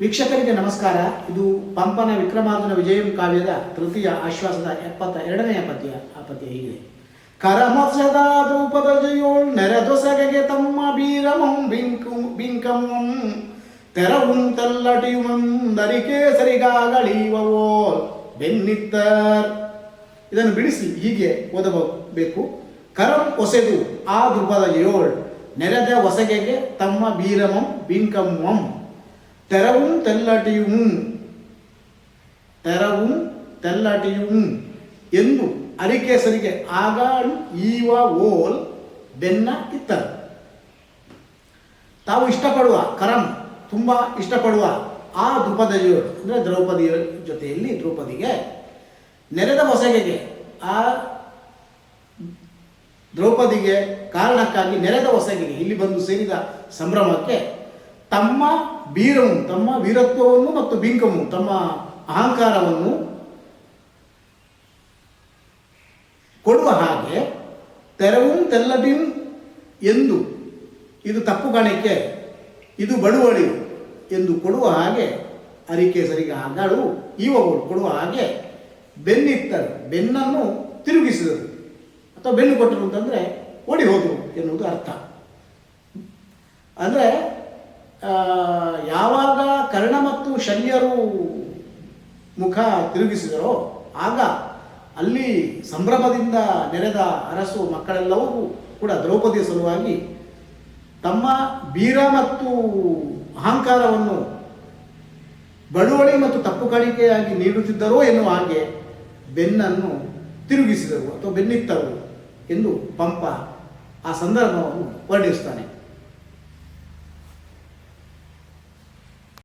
ವೀಕ್ಷಕರಿಗೆ ನಮಸ್ಕಾರ. ಇದು ಪಂಪನ ವಿಕ್ರಮಾರ್ಜುನ ವಿಜಯಂ ಕಾವ್ಯದ ತೃತೀಯ ಆಶ್ವಾಸದ ಎಪ್ಪತ್ತ ಎರಡನೆಯ ಪದ್ಯ. ಆ ಪದ್ಯ ಹೀಗಿದೆ. ಕರಮಸದ ದ್ರೌಪದ ಜಯೋಳ್ ನೆರೆದೊಸಗೆಗೆ ತಮ್ಮ ಬೀರಮಂ ಬಿಂಕು ಬಿಂಕಮಂ ತೆರವುಂ ತಲ್ಲಟಿಯುಮಂದರಿಕೆ ಸರಿಗಾಗಳಿವವೋ ಬೆನ್ನಿತ್ತರ್. ಇದನ್ನು ಬಿಡಿಸಿ ಹೀಗೆ ಓದಬೇಕು. ಕರಂ ಒಸೆದು ಆ ದ್ರುಪದ ಜಯೋಳ್ ನೆರೆದ ಒಸಗೆಗೆ ತಮ್ಮ ಬೀರಮಂ ಬಿಂಕಮ್ಮಂ తెరவும் తెల్లటియుము తెరவும் తెల్లటియుము ಎಂದು ಅರಿಕೇಸರಿಗೆ ಆಗಾಳು ಈವ ಓಲ್ ಬೆನ್ನ ಇತ್ತರ. ತಾವು ಇಷ್ಟಪಡುವ ಕರಂ ತುಂಬ ಇಷ್ಟಪಡುವ ಆ ದ್ರುಪದಿಯ ಅಂದರೆ ದ್ರೌಪದಿಯ ಜೊತೆಯಲ್ಲಿ ದ್ರೌಪದಿಗೆ ನೆರೆದ ಹೊಸಗೆಗೆ ಆ ದ್ರೌಪದಿಗೆ ಕಾರಣಕ್ಕಾಗಿ ನೆರೆದ ಹೊಸಗೆಗೆ ಇಲ್ಲಿ ಬಂದು ಸೇರಿದ ಸಂಭ್ರಮಕ್ಕೆ ತಮ್ಮ ಬೀರವು, ತಮ್ಮ ವೀರತ್ವವನ್ನು ಮತ್ತು ಬಿಂಕವು ತಮ್ಮ ಅಹಂಕಾರವನ್ನು ಕೊಡುವ ಹಾಗೆ ತೆರವು ತೆಲ್ಲಬಿಂ ಎಂದು ಇದು ತಪ್ಪು ಕಾಣಿಕೆ ಇದು ಬಡುವಳಿ ಎಂದು ಕೊಡುವ ಹಾಗೆ ಅರಿಕೆ ಸರಿಗೆ ಈ ಇವುಗಳು ಕೊಡುವ ಹಾಗೆ ಬೆನ್ನಿತ್ತರು, ಬೆನ್ನನ್ನು ತಿರುಗಿಸಿದರು. ಅಥವಾ ಬೆನ್ನು ಕೊಟ್ಟರು ಅಂತಂದರೆ ಓಡಿ ಹೋದರು ಎನ್ನುವುದು ಅರ್ಥ. ಅಂದರೆ ಯಾವಾಗ ಕರ್ಣ ಮತ್ತು ಶಲ್ಯರು ಮುಖ ತಿರುಗಿಸಿದರೋ ಆಗ ಅಲ್ಲಿ ಸಂಭ್ರಮದಿಂದ ನೆರೆದ ಅರಸು ಮಕ್ಕಳೆಲ್ಲವೂ ಕೂಡ ದ್ರೌಪದಿಯ ಸಲುವಾಗಿ ತಮ್ಮ ಬೀರ ಮತ್ತು ಅಹಂಕಾರವನ್ನು ಬಳುವಳಿ ಮತ್ತು ತಪ್ಪು ಕಾಣಿಕೆಯಾಗಿ ನೀಡುತ್ತಿದ್ದರೋ ಎನ್ನುವ ಹಾಗೆ ಬೆನ್ನನ್ನು ತಿರುಗಿಸಿದರು ಅಥವಾ ಬೆನ್ನಿತ್ತರು ಎಂದು ಪಂಪ ಆ ಸಂದರ್ಭವನ್ನು ವರ್ಣಿಸ್ತಾನೆ